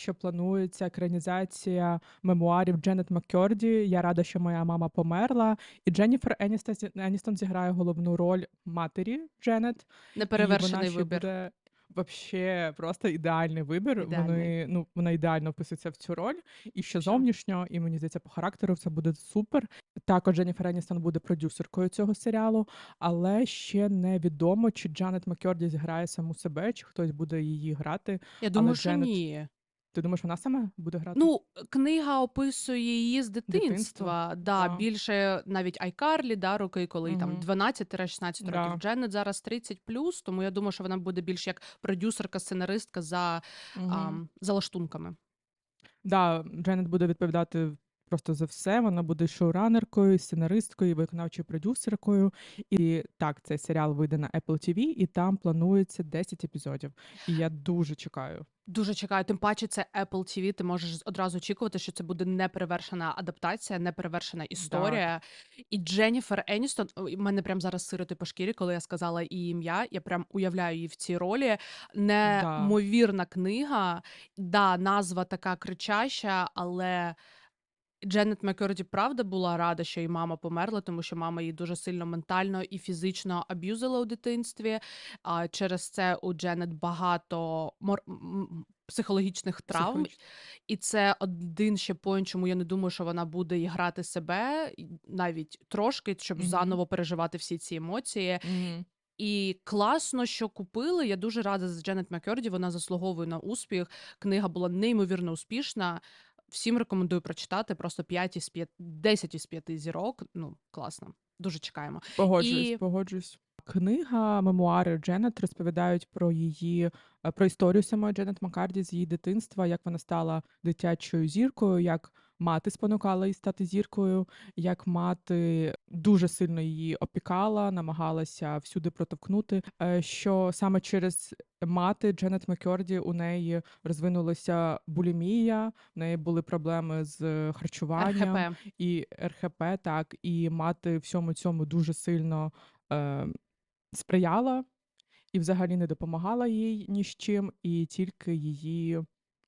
що планується екранізація мемуарів Дженет Маккьорді "Я рада, що моя мама померла". І Дженніфер Еністон Еністон зіграє головну роль матері Дженет, Неперевершений вибір. буде вообще просто ідеальний вибір. Ідеальний. Вони, ну, вона ідеально вписується в цю роль. І Що? зовнішньо, і мені здається, по характеру це буде супер. Також Дженніфер Еністон буде продюсеркою цього серіалу, але ще невідомо, чи Джанет Маккьорді зіграє саму себе, чи хтось буде її грати. Я Але думаю, що Дженет ні. Ти думаєш, вона саме буде грати? Ну, книга описує її з Дитинство? дитинства. Да, Да. більше навіть Айкарлі, да, роки, коли там 12-16 років. Да. Дженет зараз 30+, плюс, тому я думаю, що вона буде більш як продюсерка, сценаристка за, угу. а, за лаштунками. Да, Дженет буде відповідати просто за все. Вона буде шоуранеркою, сценаристкою, виконавчою продюсеркою. І так, цей серіал вийде на Apple TV, і там планується 10 епізодів. І я дуже чекаю. Дуже чекаю. Тим паче, це Apple TV. Ти можеш одразу очікувати, що це буде неперевершена адаптація, неперевершена історія. І Дженніфер Еністон, в мене прям зараз сироти по шкірі, коли я сказала її ім'я. Я прям уявляю її в цій ролі. Неймовірна книга. Да, назва така кричаща, але. Дженет Маккерді правда була рада, що її мама померла, тому що мама її дуже сильно ментально і фізично аб'юзила у дитинстві. А через це у Дженет багато мор... м- психологічних травм. Психологічно. І це один ще поінт, чому я не думаю, що вона буде і грати себе і навіть трошки, щоб Мгм. заново переживати всі ці емоції. Мгм. І класно, що купили. Я дуже рада за Дженет Маккерді. Вона заслуговує на успіх. Книга була неймовірно успішна. Всім рекомендую прочитати. Просто 5 із 5, 10 із 5 зірок. Ну, класно. Дуже чекаємо. Погоджуюсь, І- погоджуюсь. Книга, мемуари Дженет розповідають про її е, про історію самої Дженет Маккарді з її дитинства, як вона стала дитячою зіркою, як мати спонукала її стати зіркою, як мати дуже сильно її опікала, намагалася всюди протовкнути. е, Що саме через мати Дженет Маккерді у неї розвинулася булімія, в неї були проблеми з харчуванням РХП. і РХП, так, і мати всьому цьому дуже сильно е, сприяла і взагалі не допомагала їй ні з чим, і тільки її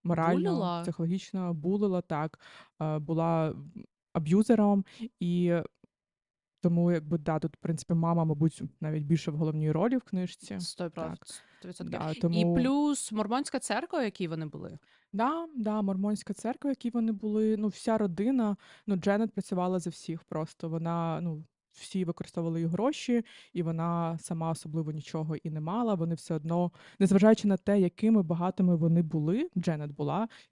морально, Булила? психологічно булила, так, е, була аб'юзером, і тому, якби да, тут, в принципі, мама, мабуть, навіть більше в головній ролі в книжці. 100%. Так. 100%. Да, І тому... плюс мормонська церква, в якій вони були. Да, да, мормонська церква, які вони були. Ну, вся родина. Ну, Дженет працювала за всіх просто. Вона, ну, всі використовували її гроші, і вона сама особливо нічого і не мала. Вони все одно, незважаючи на те, якими багатими вони були, Дженет була,